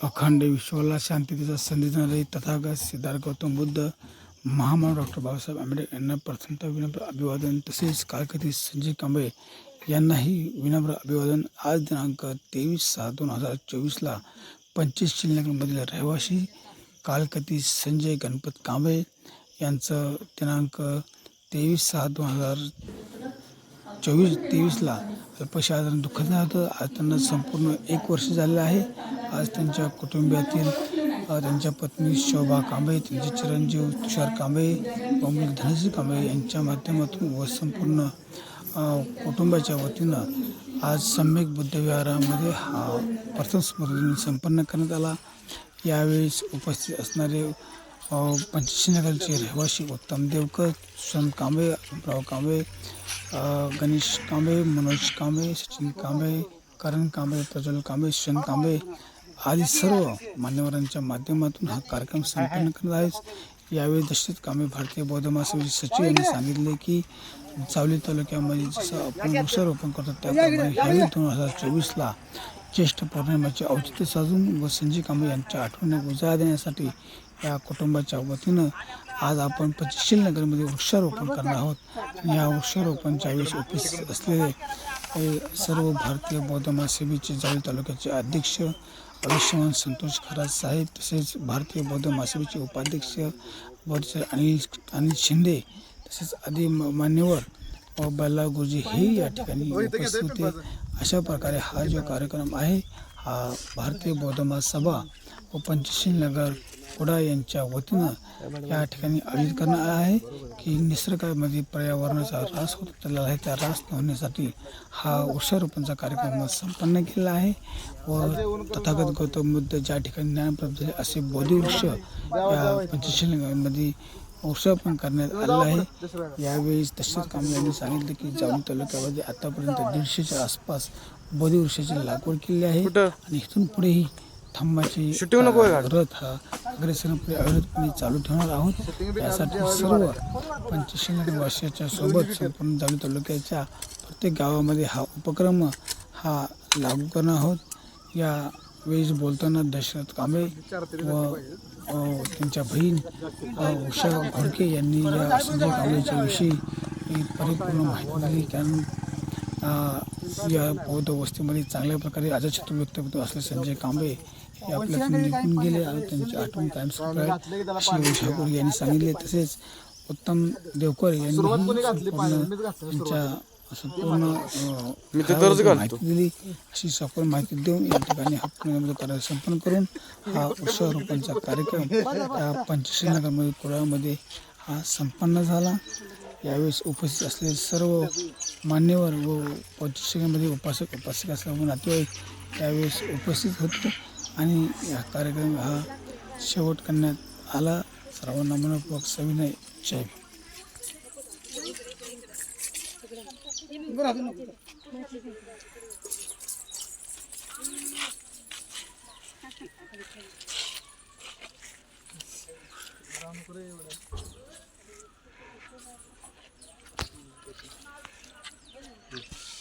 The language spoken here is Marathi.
अखंड विश्वाला शांततेचा संदेश देणारे तथागत सिद्धार्थ गौतम बुद्ध महामानव डॉक्टर बाबासाहेब आंबेडकर यांना प्रथमतः विनम्र अभिवादन. तसेच कालकथी संजय कांबळे यांनाही विनम्र अभिवादन. आज दिनांक तेवीस सहा दोन हजार चोवीसला पंचवीस श्रीनगरमधील रहिवासी कालकती संजय गणपत कांबळे यांचं दिनांक तेवीस सहा दोन हजार चोवीस तेवीसला अल्पशा दुःखद होतं. आज त्यांना संपूर्ण एक वर्ष झालेलं आहे. आज त्यांच्या कुटुंबियातील त्यांच्या पत्नी शोभा कांबळे त्यांचे चिरंजीव तुषार कांबळे व मुलगी धनश्री कांबळे यांच्या माध्यमातून व संपूर्ण कुटुंबाच्या वतीनं आज सम्यक बुद्धविहारामध्ये हा प्रथम स्मरण संपन्न करण्यात आला. यावेळेस उपस्थित असणारे पंचशीनगरचे रहिवासी उत्तम देवकर सुशांत कांबळे अमराव कांबळे गणेश कांबळे मनोज कांबळे सचिन कांबळे करण कांबळे प्रज्वल कांबळे सुशांत कांबळे आदी सर्व मान्यवरांच्या माध्यमातून हा कार्यक्रम संपन्न करणार आहेच यावेळी दशरथ कांबळे भारतीय बौद्ध महासभेचे सचिव यांनी सांगितले की चावली तालुक्यामध्ये जसं आपण वृक्षारोपण करतो त्याप्रमाणे ह्यावेळी दोन हजार चोवीसला ज्येष्ठ पौर्णिमाचे औचित्य साधून व संजय कांबळे यांच्या आठवणींना उजाळा देण्यासाठी या कुटुंबाच्या वतीनं आज आपण पंचशील नगरमध्ये वृक्षारोपण करणार आहोत. या वृक्षारोपणच्या वेळेस उपस्थित असलेले सर्व भारतीय बौद्ध महासभेचे जावळी तालुक्याचे अध्यक्ष आयुष्यमान संतोष खराज साहेब तसेच भारतीय बौद्ध महासेवेचे उपाध्यक्ष बौद्ध अनिल अनिल शिंदे तसेच आदी मान्यवर व बल्ला गुरुजी हे या ठिकाणी उपस्थित होते. अशा प्रकारे हा जो कार्यक्रम आहे हा भारतीय बौद्ध महासभा व पंचशील नगर कुडा यांच्या वतीनं या ठिकाणी आयोजित करण्यात आला आहे की निसर्गामध्ये पर्यावरणाचा ऱ्हास होत चाललेला आहे. त्या ऱ्हास न होण्यासाठी हा वृक्षारोपणचा कार्यक्रम संपन्न केलेला आहे व तथागत गौतम बुद्ध ज्या ठिकाणी ज्ञानप्राप्त झाले असे बोधिवृक्ष या पंचशील नगरमध्ये वृक्षारोपण करण्यात आलेलं आहे. यावेळी तसेच कांबळे यांनी सांगितले की जाऊन तालुक्यामध्ये आतापर्यंत दीडशेच्या आसपास बोधिवृक्षाची लागवड केली आहे आणि इथून पुढेही थांबाची रथ हा अग्रेसरपणे अविरतपणे चालू ठेवणार आहोत. यासाठी सर्व पंचशील वर्षाच्या सोबत संपूर्ण जालू तालुक्याच्या प्रत्येक गावामध्ये हा उपक्रम हा लागू करणार आहोत. या वेळेस बोलताना दशरथ कांबळे व त्यांच्या बहीण उषा घोडके यांनी या संजय कांबळेच्या विषयी परिपूर्ण माहिती दिली. कारण या बौद्ध वस्तीमध्ये चांगल्या प्रकारे अजाचित व्यक्तिमत्व असले संजय कांबळे हे आपल्यातून निघून गेले आणि त्यांची आठवण कायम सुरू आहे अशी उषापूर यांनी सांगितले तसेच उत्तम देवकर यांनी त्यांच्या संपूर्ण अ, काळाबद्दल माहिती दिली अशी संपूर्ण माहिती देऊन या ठिकाणी हा कार्य संपन्न करून हा वृक्षारोपणचा कार्यक्रम या पंचशील नगरमध्ये कुडामध्ये हा संपन्न झाला. यावेळेस उपस्थित असलेले सर्व मान्यवर व पंचशीलमध्ये उपासक उपासिका सर्व नातेवाईक यावेळेस उपस्थित होते आणि हा कार्यक्रम हा शेवट करण्यात आला. सर्वांना मनपूर्वक सविनय. जय